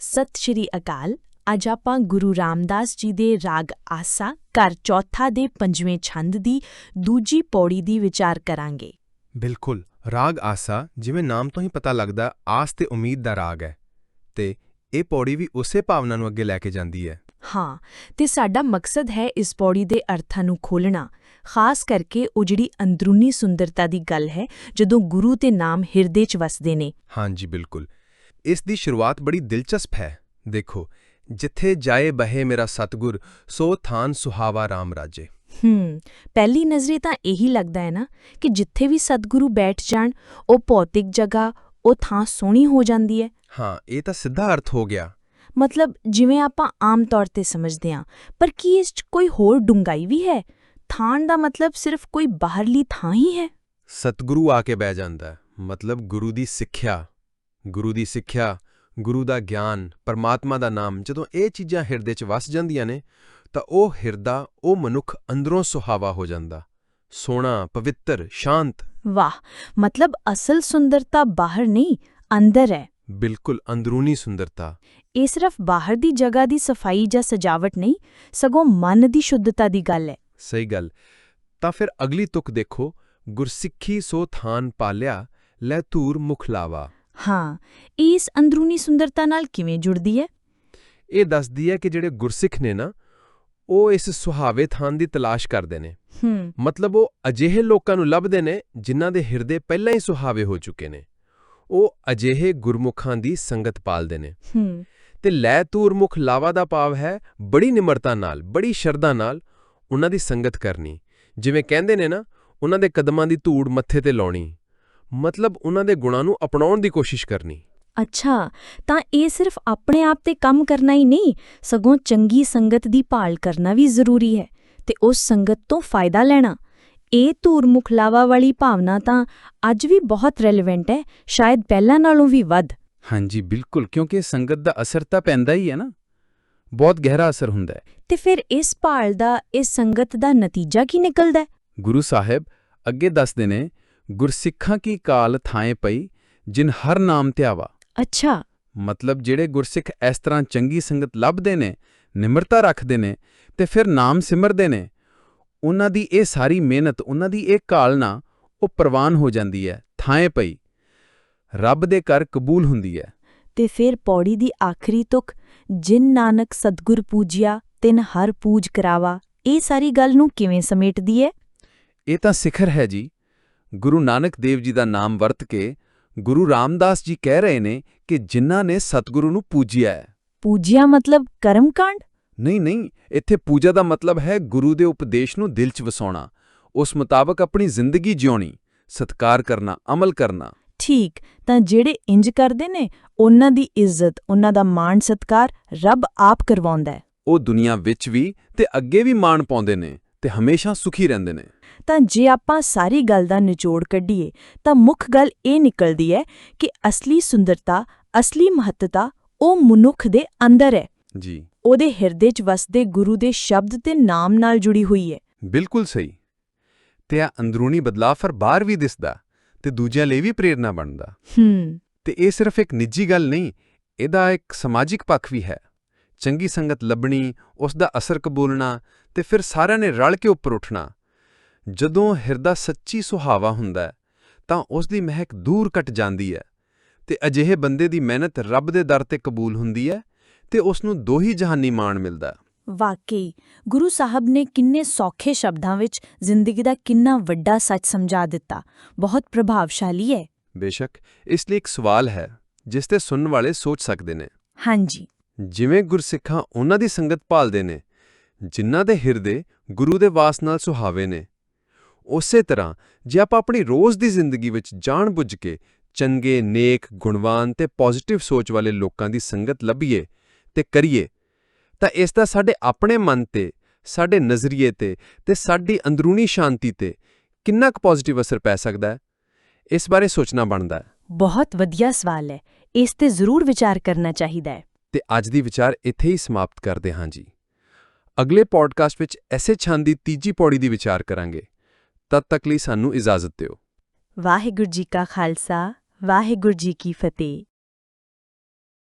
ਸਤਿ ਸ਼੍ਰੀ ਅਕਾਲ। ਅੱਜ ਆਪਾਂ ਗੁਰੂ ਰਾਮਦਾਸ ਜੀ ਦੇ ਰਾਗ ਆਸਾ ਘਰ ਚੌਥਾ ਦੇ ਪੰਜਵੇਂ ਛੰਦ ਦੀ ਦੂਜੀ ਪੌੜੀ ਦੀ ਵਿਚਾਰ ਕਰਾਂਗੇ। ਬਿਲਕੁਲ ਰਾਗ ਆਸਾ ਜਿਵੇਂ ਨਾਮ ਤੋਂ ਹੀ ਪਤਾ ਲੱਗਦਾ ਆਸ ਤੇ ਉਮੀਦ ਦਾ ਰਾਗ ਹੈ। ਤੇ ਇਹ ਪੌੜੀ ਵੀ ਉਸੇ ਭਾਵਨਾ ਨੂੰ ਅੱਗੇ ਲੈ ਕੇ ਜਾਂਦੀ ਹੈ। ਹਾਂ ਤੇ ਸਾਡਾ ਮਕਸਦ ਹੈ ਇਸ ਪੌੜੀ ਦੇ ਅਰਥਾਂ ਨੂੰ ਖੋਲਣਾ ਖਾਸ ਕਰਕੇ ਉਹ ਜਿਹੜੀ ਅੰਦਰੂਨੀ ਸੁੰਦਰਤਾ ਦੀ ਗੱਲ ਹੈ ਜਦੋਂ ਗੁਰੂ ਤੇ ਨਾਮ ਹਿਰਦੇ 'ਚ ਵਸਦੇ ਨੇ। ਹਾਂਜੀ ਬਿਲਕੁਲ। ਇਸ ਦੀ ਸ਼ੁਰੂਆਤ ਬੜੀ ਦਿਲਚਸਪ ਹੈ। ਦੇਖੋ ਜਿੱਥੇ ਜਾਏ ਬਹੇ ਮੇਰਾ ਸਤਗੁਰ ਸੋ ਥਾਨ ਸੁਹਾਵਾ RAM ਰਾਜੇ। ਹੂੰ ਪਹਿਲੀ ਨਜ਼ਰੇ ਤਾਂ ਇਹੀ ਲੱਗਦਾ ਹੈ ਨਾ ਕਿ ਜਿੱਥੇ ਵੀ ਸਤਿਗੁਰੂ ਬੈਠ ਜਾਣ ਉਹ ਭੌਤਿਕ ਜਗ੍ਹਾ ਉਹ ਥਾਂ ਸੋਹਣੀ ਹੋ ਜਾਂਦੀ ਹੈ। ਹਾਂ ਇਹ ਤਾਂ ਸਿੱਧਾ ਅਰਥ ਹੋ ਗਿਆ। ਮਤਲਬ ਜਿਵੇਂ ਆਪਾਂ ਆਮ ਤੌਰ ਤੇ ਸਮਝਦੇ ਹਾਂ ਪਰ ਕੀ ਇਸ 'ਚ ਕੋਈ ਹੋਰ ਡੂੰਘਾਈ ਵੀ ਹੈ? ਥਾਂ ਦਾ ਮਤਲਬ ਸਿਰਫ ਕੋਈ ਬਾਹਰਲੀ ਥਾਂ ਹੀ ਹੈ। ਸਤਿਗੁਰੂ ਆ ਕੇ ਬਹਿ ਜਾਂਦਾ ਮਤਲਬ ਗੁਰੂ ਦੀ ਸਿੱਖਿਆ। ਗੁਰੂ ਦੀ ਸਿੱਖਿਆ ਗੁਰੂ ਦਾ ਗਿਆਨ ਪਰਮਾਤਮਾ ਦਾ ਨਾਮ ਜਦੋਂ ਇਹ ਚੀਜ਼ਾਂ ਹਿਰਦੇ 'ਚ ਵਸ ਜਾਂਦੀਆਂ ਨੇ ਤਾਂ ਉਹ ਹਿਰਦਾ ਉਹ ਮਨੁੱਖ ਅੰਦਰੋਂ ਸੁਹਾਵਾ ਹੋ ਜਾਂਦਾ। ਸੋਹਣਾ ਪਵਿੱਤਰ ਸ਼ਾਂਤ। ਵਾਹ! ਮਤਲਬ ਅਸਲ ਸੁੰਦਰਤਾ ਬਾਹਰ ਨਹੀਂ ਅੰਦਰ ਹੈ। ਬਿਲਕੁਲ ਅੰਦਰੂਨੀ ਸੁੰਦਰਤਾ। ਇਹ ਸਿਰਫ ਬਾਹਰ ਦੀ ਜਗ੍ਹਾ ਦੀ ਸਫ਼ਾਈ ਜਾਂ ਸਜਾਵਟ ਨਹੀਂ ਸਗੋਂ ਮਨ ਦੀ ਸ਼ੁੱਧਤਾ ਦੀ ਗੱਲ ਹੈ। ਸਹੀ ਗੱਲ। ਤਾਂ ਫਿਰ ਅਗਲੀ ਤੁਕ ਦੇਖੋ ਗੁਰਸਿੱਖੀ ਸੋ ਥਾਨ ਪਾਲਿਆ ਲੈ ਧੂਰ ਮੁਖ ਲਾਵਾ। ਹਾਂ ਇਸ ਅੰਦਰੂਨੀ ਸੁੰਦਰਤਾ ਨਾਲ ਕਿਵੇਂ ਜੁੜਦੀ ਹੈ? ਇਹ ਦੱਸਦੀ ਹੈ ਕਿ ਜਿਹੜੇ ਗੁਰਸਿੱਖ ਨੇ ਨਾ ਉਹ ਇਸ ਸੁਹਾਵੇ ਥਾਨ ਦੀ ਤਲਾਸ਼ ਕਰਦੇ ਨੇ। ਹੂੰ। ਮਤਲਬ ਉਹ ਅਜਿਹੇ ਲੋਕਾਂ ਨੂੰ ਲੱਭਦੇ ਨੇ ਜਿਨ੍ਹਾਂ ਦੇ ਹਿਰਦੇ ਪਹਿਲਾਂ ਹੀ ਸੁਹਾਵੇ ਹੋ ਚੁੱਕੇ ਨੇ। ਉਹ ਅਜਿਹੇ ਗੁਰਮੁਖਾਂ ਦੀ ਸੰਗਤ ਪਾਲਦੇ ਨੇ। ਹੂੰ। ਤੇ ਲੈ ਤੂਰ ਮੁਖ ਲਾਵਾ ਦਾ ਭਾਵ ਹੈ ਬੜੀ ਨਿਮਰਤਾ ਨਾਲ ਬੜੀ ਸ਼ਰਧਾ ਨਾਲ ਉਹਨਾਂ ਦੀ ਸੰਗਤ ਕਰਨੀ। ਜਿਵੇਂ ਕਹਿੰਦੇ ਨੇ ਨਾ ਉਹਨਾਂ ਦੇ ਕਦਮਾਂ ਦੀ ਧੂੜ ਮੱਥੇ ਤੇ ਲਾਉਣੀ। ਮਤਲਬ ਉਹਨਾਂ ਦੇ ਗੁਣਾਂ ਨੂੰ ਅਪਣਾਉਣ ਦੀ ਕੋਸ਼ਿਸ਼ ਕਰਨੀ। ਅੱਛਾ ਤਾਂ ਇਹ ਸਿਰਫ ਆਪਣੇ ਆਪ ਤੇ ਕੰਮ ਕਰਨਾ ਹੀ ਨਹੀਂ ਸਗੋਂ ਚੰਗੀ ਸੰਗਤ ਦੀ ਭਾਲ ਕਰਨਾ ਵੀ ਜ਼ਰੂਰੀ ਹੈ ਤੇ ਉਸ ਸੰਗਤ ਤੋਂ ਫਾਇਦਾ ਲੈਣਾ। ਇਹ ਧੂਰਮੁਖ ਲਾਵਾ ਵਾਲੀ ਭਾਵਨਾ ਤਾਂ ਅੱਜ ਵੀ ਬਹੁਤ ਰੈਲੇਵੈਂਟ ਹੈ ਸ਼ਾਇਦ ਪਹਿਲਾਂ ਨਾਲੋਂ ਵੀ ਵੱਧ। ਹਾਂਜੀ ਬਿਲਕੁਲ ਕਿਉਂਕਿ ਸੰਗਤ ਦਾ ਅਸਰ ਤਾਂ ਪੈਂਦਾ ਹੀ ਹੈ ਨਾ। ਬਹੁਤ ਗਹਿਰਾ ਅਸਰ ਹੁੰਦਾ ਹੈ। ਤੇ ਫਿਰ ਇਸ ਭਾਲ ਦਾ ਇਸ ਸੰਗਤ ਦਾ ਨਤੀਜਾ ਕੀ ਨਿਕਲਦਾ ਹੈ? ਗੁਰੂ ਸਾਹਿਬ ਅੱਗੇ ਦੱਸਦੇ ਨੇ ਗੁਰਸਿੱਖਾਂ ਕੀ ਕਾਲ ਥਾਏ ਪਈ ਜਿਨ ਹਰ ਨਾਮ ਧਿਆਵਾ। ਅੱਛਾ। ਮਤਲਬ ਜਿਹੜੇ ਗੁਰਸਿੱਖ ਇਸ ਤਰ੍ਹਾਂ ਚੰਗੀ ਸੰਗਤ ਲੱਭਦੇ ਨੇ ਨਿਮਰਤਾ ਰੱਖਦੇ ਨੇ ਤੇ ਫਿਰ ਨਾਮ ਸਿਮਰਦੇ ਨੇ ਉਹਨਾਂ ਦੀ ਇਹ ਸਾਰੀ ਮਿਹਨਤ ਉਹਨਾਂ ਦੀ ਇਹ ਕਾਲਨਾ ਉਹ ਪ੍ਰਵਾਨ ਹੋ ਜਾਂਦੀ ਹੈ ਥਾਏ ਪਈ। ਰੱਬ ਦੇ ਘਰ ਕਬੂਲ ਹੁੰਦੀ ਹੈ। ਤੇ ਫਿਰ ਪੌੜੀ ਦੀ ਆਖਰੀ ਤੁਕ ਜਿਨ ਨਾਨਕ ਸਤਗੁਰ ਪੂਜਿਆ ਤਿਨ ਹਰ ਪੂਜ ਕਰਾਵਾ ਇਹ ਸਾਰੀ ਗੱਲ ਨੂੰ ਕਿਵੇਂ ਸਮੇਟਦੀ ਹੈ? ਇਹ ਤਾਂ ਸਿਖਰ ਹੈ ਜੀ ਗੁਰੂ ਨਾਨਕ ਦੇਵ ਜੀ ਦਾ ਨਾਮ ਵਰਤ ਕੇ ਗੁਰੂ ਰਾਮਦਾਸ ਜੀ ਕਹਿ ਰਹੇ ਨੇ ਕਿ ਜਿਨ੍ਹਾਂ ਨੇ ਸਤਿਗੁਰੂ ਨੂੰ ਪੂਜਿਆ ਹੈ। ਪੂਜਿਆ ਮਤਲਬ ਕਰਮਕਾਂਡ? ਨਹੀਂ ਨਹੀਂ ਇੱਥੇ ਪੂਜਾ ਦਾ ਮਤਲਬ ਹੈ ਗੁਰੂ ਦੇ ਉਪਦੇਸ਼ ਨੂੰ ਦਿਲ 'ਚ ਵਸਾਉਣਾ ਉਸ ਮੁਤਾਬਕ ਆਪਣੀ ਜ਼ਿੰਦਗੀ ਜਿਉਣੀ ਸਤਕਾਰ ਕਰਨਾ ਅਮਲ ਕਰਨਾ। ਠੀਕ ਤਾਂ ਜਿਹੜੇ ਇੰਜ ਕਰਦੇ ਨੇ ਉਹਨਾਂ ਦੀ ਇੱਜ਼ਤ ਉਹਨਾਂ ਦਾ ਮਾਣ ਸਤਕਾਰ ਰੱਬ ਆਪ ਕਰਵਾਉਂਦਾ ਹੈ। ਉਹ ਦੁਨੀਆ ਵਿੱਚ ਵੀ ਤੇ ਅੱਗੇ ਵੀ ਮਾਣ ਪਾਉਂਦੇ ਨੇ ਤੇ ਹਮੇਸ਼ਾ ਸੁਖੀ ਰਹਿੰਦੇ ਨੇ। ਤਾਂ ਜੇ ਆਪਾਂ ਸਾਰੀ ਗੱਲ ਦਾ ਨਿਚੋੜ ਕੱਢੀਏ ਤਾਂ ਮੁੱਖ ਗੱਲ ਇਹ ਨਿਕਲਦੀ ਹੈ ਕਿ ਅਸਲੀ ਸੁੰਦਰਤਾ ਅਸਲੀ ਮਹੱਤਤਾ ਉਹ ਮਨੁੱਖ ਦੇ ਅੰਦਰ ਹੈ। ਜੀ। ਉਹਦੇ ਹਿਰਦੇ 'ਚ ਵਸਦੇ ਗੁਰੂ ਦੇ ਸ਼ਬਦ ਤੇ ਨਾਮ ਨਾਲ ਜੁੜੀ ਹੋਈ ਹੈ। ਬਿਲਕੁਲ ਸਹੀ। ਤੇ ਆ ਅੰਦਰੂਨੀ ਬਦਲਾਅ ਫਿਰ ਬਾਹਰ ਵੀ ਦਿਸਦਾ ਤੇ ਦੂਜਿਆਂ ਲਈ ਵੀ ਪ੍ਰੇਰਣਾ ਬਣਦਾ। ਹੂੰ। ਤੇ ਇਹ ਸਿਰਫ ਇੱਕ ਨਿੱਜੀ ਗੱਲ ਨਹੀਂ ਇਹਦਾ ਇੱਕ ਸਮਾਜਿਕ ਪੱਖ ਵੀ ਹੈ। ਚੰਗੀ ਸੰਗਤ ਲੱਭਣੀ ਉਸ ਦਾ ਅਸਰ ਕਬੂਲਣਾ ਤੇ ਫਿਰ ਸਾਰਿਆਂ ਨੇ ਰਲ ਕੇ ਉੱਪਰ ਉੱਠਣਾ ਜਦੋਂ ਹਿਰਦਾ ਸੱਚੀ ਸੁਹਾਵਾ ਹੁੰਦਾ ਹੈ, ਤਾਂ ਉਸ ਦੀ ਮਹਿਕ ਦੂਰ ਕੱਟ ਜਾਂਦੀ ਹੈ ਤੇ ਅਜਿਹੇ ਬੰਦੇ ਦੀ ਮਿਹਨਤ ਰੱਬ ਦੇ ਦਰ ਤੇ ਕਬੂਲ ਹੁੰਦੀ ਹੈ ਤੇ ਉਸ ਨੂੰ ਦੋਹੀ ਜਹਾਨੀ ਮਾਣ ਮਿਲਦਾ। ਵਾਕਈ ਗੁਰੂ ਸਾਹਿਬ ਨੇ ਕਿੰਨੇ ਸੌਖੇ ਸ਼ਬਦਾਂ ਵਿੱਚ ਜ਼ਿੰਦਗੀ ਦਾ ਕਿੰਨਾ ਵੱਡਾ ਸੱਚ ਸਮਝਾ ਦਿੱਤਾ। ਬਹੁਤ ਪ੍ਰਭਾਵਸ਼ਾਲੀ ਹੈ। ਬੇਸ਼ੱਕ ਇਸ ਲਈ ਇੱਕ ਸਵਾਲ ਹੈ ਜਿਸ ਤੇ ਸੁਣਨ ਵਾਲੇ ਸੋਚ ਸਕਦੇ ਨੇ। ਹਾਂਜੀ। ਜਿਵੇਂ ਗੁਰਸਿੱਖਾਂ ਉਹਨਾਂ ਦੀ ਸੰਗਤ ਭਾਲਦੇ ਨੇ ਜਿਨ੍ਹਾਂ ਦੇ ਹਿਰਦੇ ਗੁਰੂ ਦੇ ਵਾਸ ਨਾਲ ਸੁਹਾਵੇ ਨੇ ਉਸੇ ਤਰ੍ਹਾਂ ਜੇ ਆਪਾਂ ਆਪਣੀ ਰੋਜ਼ ਦੀ ਜ਼ਿੰਦਗੀ ਵਿੱਚ ਜਾਣ-ਬੁੱਝ ਕੇ ਚੰਗੇ ਨੇਕ ਗੁਣਵਾਨ ਤੇ ਪੋਜ਼ਿਟਿਵ ਸੋਚ ਵਾਲੇ ਲੋਕਾਂ ਦੀ ਸੰਗਤ ਲੱਭੀਏ ਤੇ ਕਰੀਏ ਤਾਂ ਇਸ ਦਾ ਸਾਡੇ ਆਪਣੇ ਮਨ ਤੇ ਸਾਡੇ ਨਜ਼ਰੀਏ ਤੇ ਤੇ ਸਾਡੀ ਅੰਦਰੂਨੀ ਸ਼ਾਂਤੀ ਤੇ ਕਿੰਨਾ ਕੁ ਪੋਜ਼ਿਟਿਵ ਅਸਰ ਪੈ ਸਕਦਾ ਹੈ? ਇਸ ਬਾਰੇ ਸੋਚਣਾ ਬਣਦਾ ਹੈ। ਬਹੁਤ ਵਧੀਆ ਸਵਾਲ ਹੈ। ਇਸ ਤੇ ਜ਼ਰੂਰ ਵਿਚਾਰ ਕਰਨਾ ਚਾਹੀਦਾ ਹੈ। ਤੇ ਅੱਜ ਦੀ ਵਿਚਾਰ ਇੱਥੇ ਹੀ ਸਮਾਪਤ ਕਰਦੇ ਹਾਂ ਜੀ। ਅਗਲੇ ਪੋਡਕਾਸਟ ਵਿੱਚ ਐਸੇ ਛੰਦ ਦੀ ਤੀਜੀ ਪੌੜੀ ਦੀ ਵਿਚਾਰ ਕਰਾਂਗੇ। ਤਦ ਤੱਕ ਲਈ ਸਾਨੂੰ ਇਜਾਜ਼ਤ ਦਿਓ। ਵਾਹਿਗੁਰੂ ਜੀ ਕਾ ਖਾਲਸਾ ਵਾਹਿਗੁਰੂ ਜੀ ਕੀ ਫਤਿਹ।